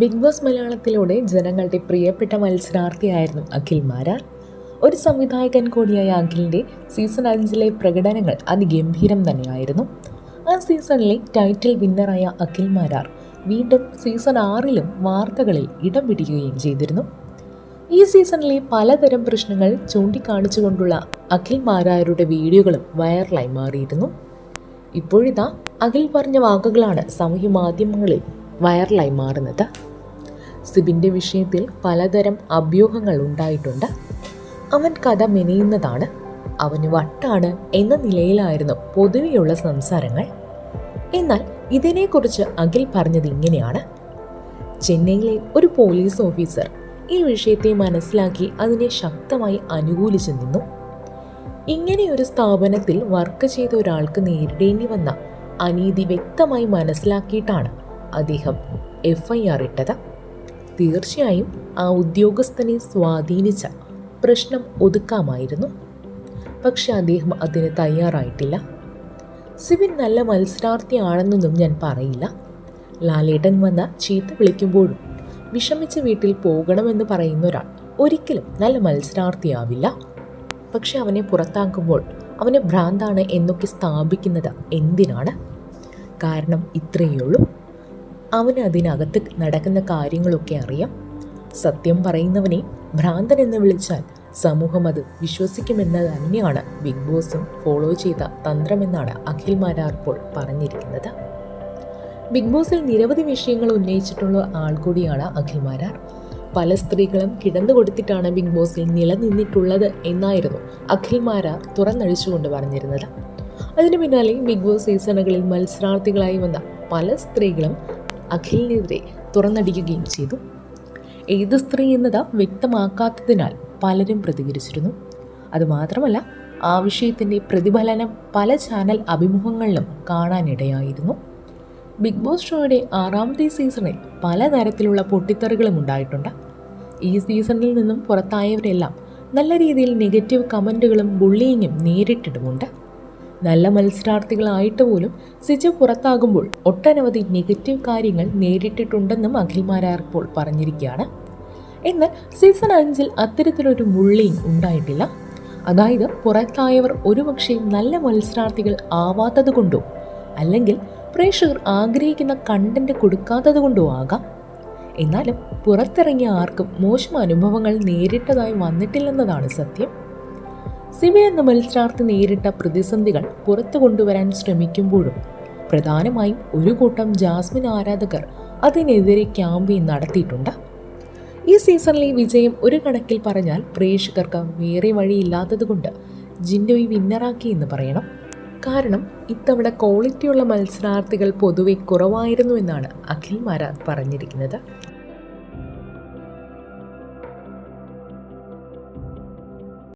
Big boss മലയാളത്തിലൂടെ ജനങ്ങളുടെ പ്രിയപ്പെട്ട മത്സരാർത്ഥിയായിരുന്നു അഖിൽ മാരാർ. ഒരു സംവിധായകൻ കൂടിയായ അഖിലിന്റെ സീസൺ അഞ്ചിലെ പ്രകടനങ്ങൾ അതിഗംഭീരം തന്നെയായിരുന്നു. ആ സീസണിലെ ടൈറ്റിൽ വിന്നറായ അഖിൽ മാരാർ വീണ്ടും സീസൺ ആറിലും വാർത്തകളിൽ ഇടം പിടിക്കുകയും ചെയ്തിരുന്നു. ഈ സീസണിലെ പലതരം പ്രശ്നങ്ങൾ ചൂണ്ടിക്കാണിച്ചുകൊണ്ടുള്ള അഖിൽ മാരാരുടെ വീഡിയോകളും വൈറലായി മാറിയിരുന്നു. ഇപ്പോഴിതാ അഖിൽ പറഞ്ഞ വാക്കുകളാണ് സാമൂഹ്യ മാധ്യമങ്ങളിൽ വൈറലായി മാറുന്നത്. സിബിന്റെ വിഷയത്തിൽ പലതരം അഭ്യൂഹങ്ങൾ ഉണ്ടായിട്ടുണ്ട്. അവൻ കഥ മെനയുന്നതാണ്. അവന് വട്ടാണ് എന്ന നിലയിലായിരുന്നു പൊതുവെയുള്ള സംസാരങ്ങൾ. എന്നാൽ ഇതിനെക്കുറിച്ച് അഖിൽ പറഞ്ഞത് ഇങ്ങനെയാണ്. ചെന്നൈയിലെ ഒരു പോലീസ് ഓഫീസർ ഈ വിഷയത്തെ മനസ്സിലാക്കി അതിനെ ശക്തമായി അനുകൂലിച്ചു നിന്നു. ഇങ്ങനെയൊരു സ്ഥാപനത്തിൽ വർക്ക് ചെയ്ത ഒരാൾക്ക് നേരിടേണ്ടി വന്ന അനീതി വ്യക്തമായി മനസ്സിലാക്കിയിട്ടാണ് അദ്ദേഹം എഫ് ഐ ആർ ഇട്ടത്. തീർച്ചയായും ആ ഉദ്യോഗസ്ഥനെ സ്വാധീനിച്ച പ്രശ്നം ഒതുക്കാമായിരുന്നു. പക്ഷെ അദ്ദേഹം അതിന് തയ്യാറായിട്ടില്ല. സിവിൻ നല്ല മത്സരാർത്ഥിയാണെന്നൊന്നും ഞാൻ പറയില്ല. ലാലേട്ടൻ വന്ന ചീത്ത വിളിക്കുമ്പോഴും വിഷമിച്ച് വീട്ടിൽ പോകണമെന്ന് പറയുന്ന ഒരാൾ ഒരിക്കലും നല്ല മത്സരാർത്ഥിയാവില്ല. പക്ഷെ അവനെ പുറത്താക്കുമ്പോൾ അവനെ ഭ്രാന്താണ് എന്നൊക്കെ സ്ഥാപിക്കുന്നത് എന്തിനാണ്? കാരണം ഇത്രയേ ഉള്ളൂ. അവന് അതിനകത്ത് നടക്കുന്ന കാര്യങ്ങളൊക്കെ അറിയാം. സത്യം പറയുന്നവനെ ഭ്രാന്തൻ എന്ന് വിളിച്ചാൽ സമൂഹം അത് വിശ്വസിക്കുമെന്ന് തന്നെയാണ്. ബിഗ് ബോസും ഫോളോ ചെയ്ത തന്ത്രമെന്നാണ് അഖിൽ മാരാർ ഇപ്പോൾ പറഞ്ഞിരിക്കുന്നത്. ബിഗ് ബോസിൽ നിരവധി വിഷയങ്ങൾ ഉന്നയിച്ചിട്ടുള്ള ആൾ കൂടിയാണ് അഖിൽ മാരാർ പല സ്ത്രീകളും കിടന്നു കൊടുത്തിട്ടാണ് ബിഗ് ബോസിൽ നിലനിന്നിട്ടുള്ളത് എന്നായിരുന്നു അഖിൽ മാരാർ തുറന്നഴിച്ചുകൊണ്ട് പറഞ്ഞിരുന്നത്. അതിനു പിന്നാലെ ബിഗ് ബോസ് സീസണുകളിൽ മത്സരാർത്ഥികളായി വന്ന പല സ്ത്രീകളും അഖിലിനെതിരെ തുറന്നടിക്കുകയും ചെയ്തു. ഏത് സ്ത്രീ എന്നത് വ്യക്തമാക്കാത്തതിനാൽ പലരും പ്രതികരിച്ചിരുന്നു. അതുമാത്രമല്ല ആ വിഷയത്തിന്റെ പ്രതിഫലനം പല ചാനൽ അഭിമുഖങ്ങളിലും കാണാനിടയായിരുന്നു. ബിഗ് ബോസ് ഷോയുടെ ആറാമത്തെ സീസണിൽ പലതരത്തിലുള്ള പൊട്ടിത്തെറികളും ഉണ്ടായിട്ടുണ്ട്. ഈ സീസണിൽ നിന്നും പുറത്തായവരെല്ലാം നല്ല രീതിയിൽ നെഗറ്റീവ് കമന്റുകളും ബുള്ളിയിങ്ങും നേരിട്ടിട്ടുമുണ്ട്. നല്ല മത്സരാർത്ഥികളായിട്ട് പോലും സിജു പുറത്താകുമ്പോൾ ഒട്ടനവധി നെഗറ്റീവ് കാര്യങ്ങൾ നേരിട്ടിട്ടുണ്ടെന്നും അഖിൽമാരാർ ഇപ്പോൾ പറഞ്ഞിരിക്കുകയാണ്. എന്നാൽ സീസൺ അഞ്ചിൽ അത്തരത്തിലൊരു മുള്ളിയും ഉണ്ടായിട്ടില്ല. അതായത് പുറത്തായവർ ഒരുപക്ഷെ നല്ല മത്സരാർത്ഥികൾ ആവാത്തത് കൊണ്ടോ അല്ലെങ്കിൽ പ്രേക്ഷകർ ആഗ്രഹിക്കുന്ന കണ്ടന്റ് കൊടുക്കാത്തത് കൊണ്ടോ ആകാം. എന്നാലും പുറത്തിറങ്ങിയ ആർക്കും മോശം അനുഭവങ്ങൾ നേരിട്ടതായി വന്നിട്ടില്ലെന്നതാണ് സത്യം. സിബി എന്ന മത്സരാർത്ഥി നേരിട്ട പ്രതിസന്ധികൾ പുറത്തു കൊണ്ടുവരാൻ ശ്രമിക്കുമ്പോഴും പ്രധാനമായും ഒരു കൂട്ടം ജാസ്മിൻ ആരാധകർ അതിനെതിരെ ക്യാമ്പയിൻ നടത്തിയിട്ടുണ്ട്. ഈ സീസണിലെ വിജയം ഒരു കണക്കിൽ പറഞ്ഞാൽ പ്രേക്ഷകർക്ക് വേറെ വഴിയില്ലാത്തതുകൊണ്ട് ജിൻഡോയി വിന്നറാക്കി എന്ന് പറയണം. കാരണം ഇത്തവണ ക്വാളിറ്റിയുള്ള മത്സരാർത്ഥികൾ പൊതുവെ കുറവായിരുന്നു എന്നാണ് അഖിൽ മാരാ പറഞ്ഞിരിക്കുന്നത്.